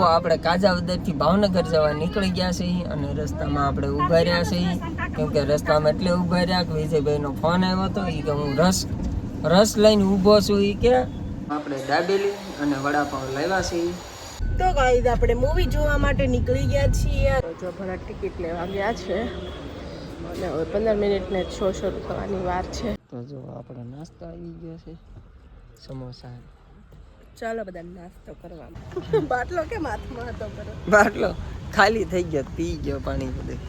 તો આપણે કાજાવદરથી ભાવનગર જવા નીકળી ગયા છીએ અને રસ્તામાં આપણે ઊભા રહ્યા છીએ. કેમ કે રસ્તામાં એટલે ઊભા રહ્યા કે વિજયભાઈનો ફોન આવ્યો હતો એ કે હું રસ રસ લઈને ઊભો છું એ કે. આપણે દાબેલી અને વડાપાઉં લાવ્યા છીએ. તો ગાઈઝ આપણે મૂવી જોવા માટે નીકળી ગયા છીએ. જો ભલા ટિકિટ લેવા ગયા છે. અને હવે પંદર મિનિટને શો શરૂ થવાની વાર છે. તો જો આપણો નાસ્તો આવી ગયો છે. સમોસા ચાલો બધા નાસ્તો કરવા બાટલો કેમ હાથમાં હતો કરો બાટલો ખાલી થઈ ગયો પી ગયો પાણી બધું.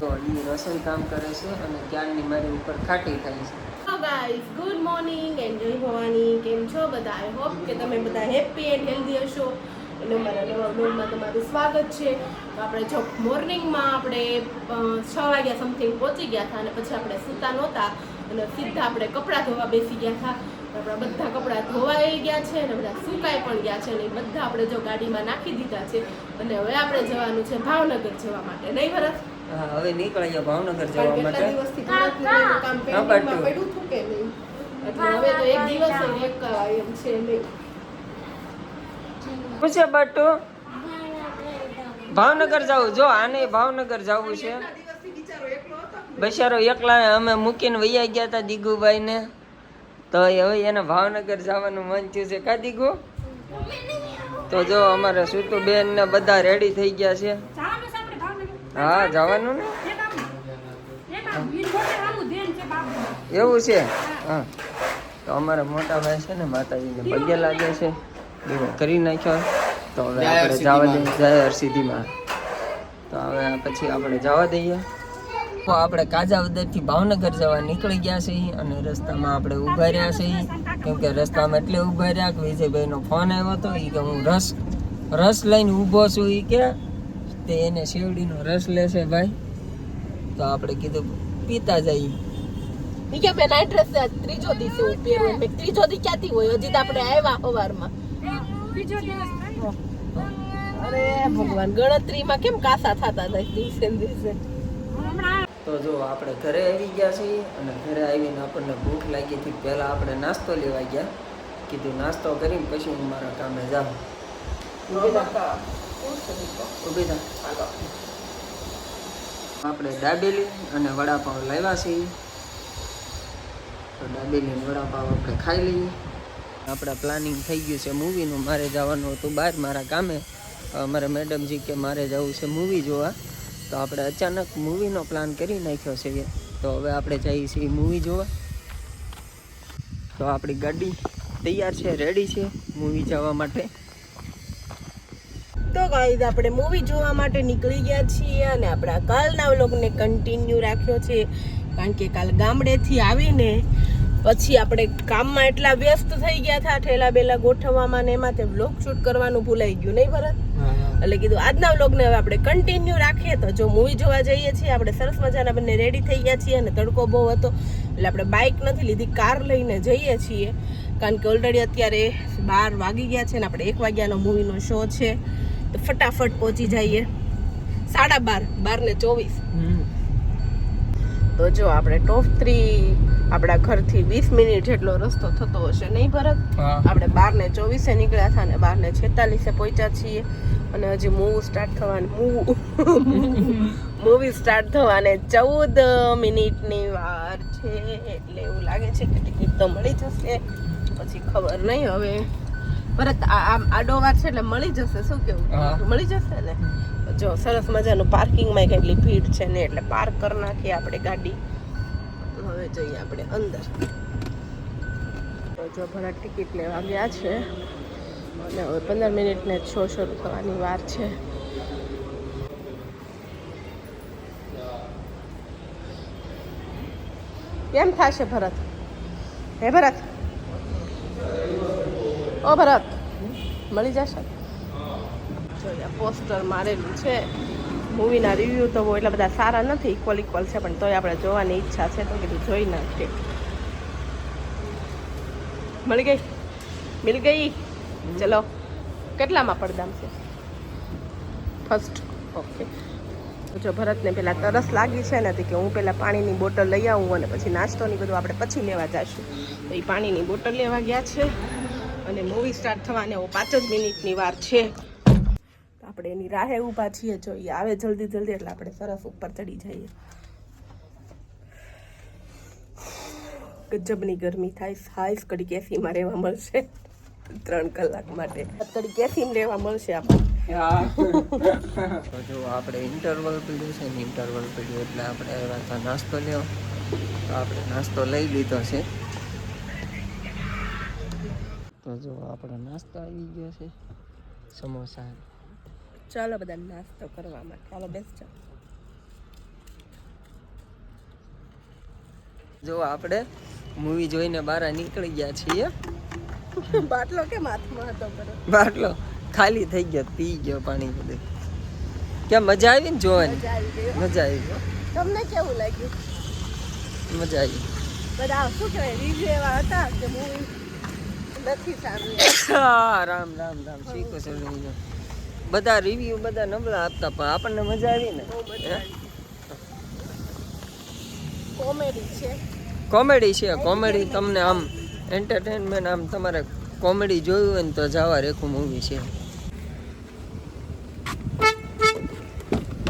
તો એ રસોઈ કામ કરે છે અને ક્યારની મારી ઉપર ખાટી થાય છે. ગાઈઝ ગુડ મોર્નિંગ એન્ડ જય ભવાની કેમ છો બધા? આઈ હોપ કે તમે બધા હેપી એન્ડ હેલ્ધી હશો. અને મારા નવા બ્લોગમાં તમારું સ્વાગત છે. તો આપણે જો મોર્નિંગમાં આપણે છ વાગ્યા સમથિંગ પહોંચી ગયા હતા અને પછી આપણે સૂતા નહોતા અને સીધા આપણે કપડાં ધોવા બેસી ગયા હતા. આપણા બધા કપડાં ધોવાઈ ગયા છે અને બધા સુકાઈ પણ ગયા છે અને બધા આપણે જો ગાડીમાં નાખી દીધા છે અને હવે આપણે જવાનું છે ભાવનગર જવા માટે. નહીં ભરત હવે નીકળ્યા ભાવનગર જવા માટે. કેટલા દિવસથી કામ. પડ્યું હતું કે નહીં? એટલે હવે તો એક દિવસ એક એમ છે નહીં. શું બટુ. ભાવનગર જવું જો આને ભાવનગર જવું છે. બિચારો એકલા અમે મૂકીને વૈયા ગયા હતા દીગુભાઈ ને તો હવે એને ભાવનગર જવાનું મન થયું છે. કા દીગુ તો જો અમારે સુતુ બેન ને બધા રેડી થઈ ગયા છે. હા જવાનું ને? એવું છે? હા. તો અમારા મોટા ભાઈ છે ને માતાજીને પગે લાગે છે. દીવો કરી નાખ્યો. તો હવે આપણે જવા દઈએ જય હરસિદ્ધિમાં તો હવે પછી આપણે જવા દઈએ. આપણે કાજાવદરથી ભાવનગર જવા નીકળી ગયા છીએ અને રસ્તામાં આપણે ઊભા રહ્યા છીએ. કેમ કે રસ્તામાં એટલે ઊભા રહ્યા કે વિજયભાઈનો ફોન આવ્યો હતો એ કે હું રસ રસ લઈને ઊભો છું એ કે તે એને શેવડીનો રસ લેશે ભાઈ. તો આપણે કીધું પીતા જઈએ. ઈ કે બેન આ ડ્રેસ ત્રીજો દિવસે મેં ત્રીજો દી ક્યાંથી હોય? હજી તો આપણે આવ્યા સવારમાં અરે ભગવાન ગણતરીમાં કેમ કાસા થતા હતા દિવસે દિવસે? તો જો આપણે ઘરે આવી ગયા છીએ અને ઘરે આવીને આપણને ભૂખ લાગી હતી પહેલાં આપણે નાસ્તો લેવા ગયા. કીધું નાસ્તો કરીને પછી હું મારા કામે જાઉં. ઊભી થા. આપણે દાબેલી અને વડાપાવ લાવ્યા છીએ. તો દાબેલી અને વડાપાઉં આપણે ખાઈ લઈએ. આપણા પ્લાનિંગ થઈ ગયું છે મૂવીનું મારે જવાનું હતું બહાર મારા કામે. મારે મેડમજી કે મારે જવું છે મૂવી જોવા. તો આપણે અચાનક મૂવીનો પ્લાન કરી નાખ્યો છે તો હવે આપણે જઈએ છીએ મૂવી જોવા. તો આપણી ગાડી તૈયાર છે રેડી છે મૂવી જવા માટે. તો ગાઈઝ આપણે મૂવી જોવા માટે નીકળી ગયા છીએ અને આપણા કાલના વ્લોગને કન્ટિન્યુ રાખ્યો છે. કારણ કે કાલ ગામડેથી આવીને પછી આપણે કામમાં એટલા વ્યસ્ત થઈ ગયા હતા ઠેલા બેલા ગોઠવવામાં ને એમાં તે વ્લોગ શૂટ કરવાનું ભૂલાઈ ગયું નહીં ભરત? એટલે કીધું આજના વ્લોગને હવે આપણે કન્ટિન્યુ રાખીએ. તો જો મૂવી જોવા જઈએ છીએ આપણે સરસ મજાના બંને રેડી થઈ ગયા છીએ અને તડકો બહુ હતો. એટલે આપણે બાઇક નથી લીધી કાર લઈને જઈએ છીએ. કારણ કે ઓલરેડી અત્યારે બાર વાગી ગયા છે ને આપણે એક વાગ્યાનો મૂવીનો શો છે. તો ફટાફટ પહોંચી જઈએ. સાડા બાર બાર ને ચોવીસ તો જો આપણે ટોપ થ્રી આપણા ઘરથી વીસ મિનિટ જેટલો રસ્તો થતો હશે. નહીં ભરત? આપણે બાર ને ચોવીસે નીકળ્યા હતા અને બાર ને છેતાલીસે પહોંચ્યા છીએ. અને હજી મૂવી સ્ટાર્ટ થવાની મૂવ મૂવી સ્ટાર્ટ થવાને ચૌદ મિનિટની વાર છે. એટલે એવું લાગે છે કે ટિકિટ તો મળી જશે. પછી ખબર નહીં હવે. ભરત આ- આમ આડો વાર છે એટલે મળી જશે. શું. કેવું? મળી જશે ને? જો સરસ મજાનું પાર્કિંગમાં કેટલી ભીડ છે ને એટલે પાર્ક કરી નાખીએ આપણે ગાડી. હવે જઈએ આપણે અંદર. જો ભરત ટિકિટ લેવા ગયા છે, અને હવે પંદર મિનિટને શો શરૂ થવાની વાર છે. કેમ થશે ભરત? હે ભરત? ઓ ભરત, મળી જશે? પોસ્ટર મારેલું છે. મૂવીના રિવ્યૂ તો એટલા બધા સારા નથી ઇક્વલ ઇક્વલ છે, પણ તોય આપણે જોવાની ઈચ્છા છે, તો કીધું જોઈ નાખીએ મળી ગઈ? મિલ ગઈ? ચલો. કેટલામાં પડદામ છે? ફર્સ્ટ ઓકે જો ભરતને પેલા તરસ લાગી છે ને કે હું પેલા પાણીની બોટલ લઈ આવું અને પછી નાસ્તોની બધું આપણે પછી લેવા જઈશું તો એ પાણીની બોટલ લેવા ગયા છે. અને મૂવી સ્ટાર્ટ થવાને પાંચ જ મિનિટની વાર છે. આપણે એની રાહે ઊભા છીએ જોઈએ આવે જલ્દી જલ્દી એટલે આપણે સરસ ઉપર ચડી જઈએ. ગજબની ગરમી થાય હાઈસ કડી કેસીમાં રહેવા મળશે. ત્રણ કલાક માટે. કડી કેસીમાં રહેવા મળશે આપણને તો જો આપણે ઇન્ટરવલ પીડ્યું છે ને ઇન્ટરવલ પીડ્યું એટલે આપણે આવ્યા નાસ્તો લેવો. તો આપણે નાસ્તો લઈ લીધો છે. તો જો આપણો નાસ્તો આવી ગયો છે. સમોસા ચાલો બધા નાસ્તો કરવા માટે. ચાલો બેસજો જો આપણે મૂવી જોઈને બહાર નીકળી ગયા છીએ. બાટલો કેમ હાથમાં હતો બાટલો ખાલી થઈ ગયો પી ગયો પાણી બધું. કેમ મજા આવી ને જોવાની? મજા આવી આવી તમને કેવું લાગ્યું? મજા આવી બધા શું કહેવાય રિવ્યુ એવા હતા કે મૂવી નથી સારું? હા, રામ રામ રામ. શીખો છે બધા રિવ્યુ બધા નબળા આપતા પણ આપણને મજા આવી ને. કોમેડી છે. કોમેડી છે કોમેડી તમને આમ એન્ટરટેનમેન્ટ આમ તમારે કોમેડી જોયું હોય ને તો જવા રેખું મૂવી છે.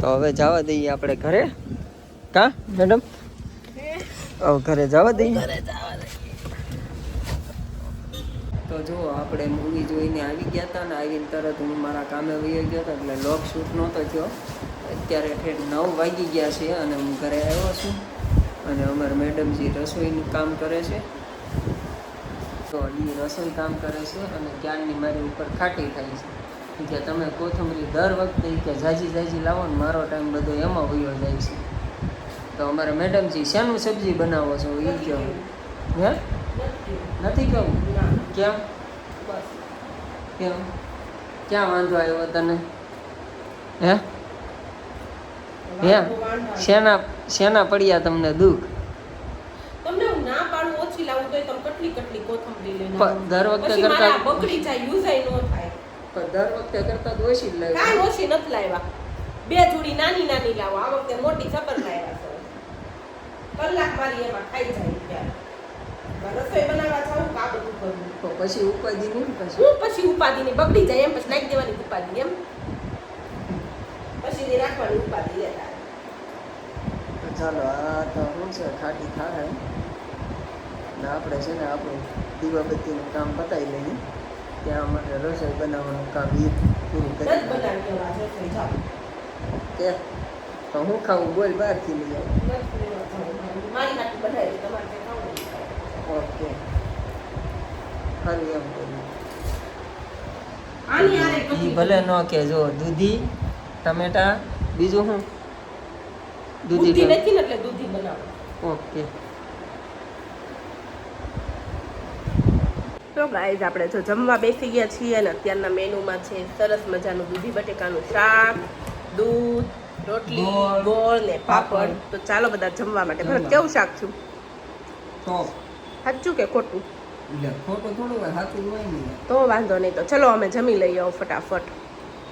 તો હવે જવા દઈએ આપણે ઘરે. કા મેડમ? હવે ઘરે જવા દઈએ. તો જો આપણે મૂવી જોઈને આવી ગયા હતા ને આવીને તરત હું મારા કામે વહી ગયો હતો એટલે લોક શૂટ નહોતો થયો. અત્યારે ઠેઠ નવ વાગી ગયા છે અને હું ઘરે આવ્યો છું અને અમારા મેડમજી રસોઈનું કામ કરે છે. તો એ રસોઈ કામ કરે છે અને ક્યારની મારી ઉપર ખાટી થાય છે. કે તમે કોથમરી દર વખતે કે જાજી જાજી લાવો ને મારો ટાઈમ બધો એમાં વયો જાય છે. તો અમારા મેડમજી શેનું સબ્જી બનાવો છો? એ કહો. હે? નથી કહું કેમ? કેમ? ક્યાં વાંધો આવ્યો તને? હે? હે? શેના શેના પડ્યા તમને દુઃખ? દર વખતે કરતા બકડી જાય યુઝાય નો થાય. પણ દર વખતે કરતા તો ઓછી લાગે કાંઈ ઓછી નથી લાવ્યા. બે જોડી નાની નાની લાવો. આ વખતે મોટી જબર લાવ્યા કલાક મારી એમાં ખાઈ જાય ત્યારે રસોઈ બનાવવા જાઉં કા બધું કરવું તો પછી ઉપાધિ નહીં ને પછી? હું પછી ઉપાધિની બગડી જાય એમ પછી નાખી દેવાની ઉપાધિ એમ. પછી ની રાખવાની ઉપાધિ લેતા ચાલો આ તો શું છે ખાટી થાય ને આપણે છે ને આપણું દીવાબત્તીનું કામ પતાવી લઈએ. ત્યાં માટે રસોઈ બનાવવાનું કામ એ પૂરું કરી કે? તો હું ખાવું બોલ બહારથી લઈ આવું. મારી નાખી બનાવી તમારે ઓકે. સારું એમ ભલે ન કે જો દૂધી ટમેટા બીજું શું? દૂધી નથી એટલે દૂધી બનાવો. ઓકે. તો ગાઈઝ આપણે જો જમવા બેસી ગયા છીએ અને અત્યારના મેનુમાં છે સરસ મજાનું દૂધી બટેકાનું શાક દૂધ રોટલી ગોળ, ને પાપડ. પાપડ. તો ચાલો બધા જમવા માટે. ભરત કેવું શાક છું ટોપ સાચું કે ખોટું? ખોટું થોડું હોય સાચું હોય તો વાંધો નહીં તો. ચલો અમે જમી લઈએ આવો ફટાફટ.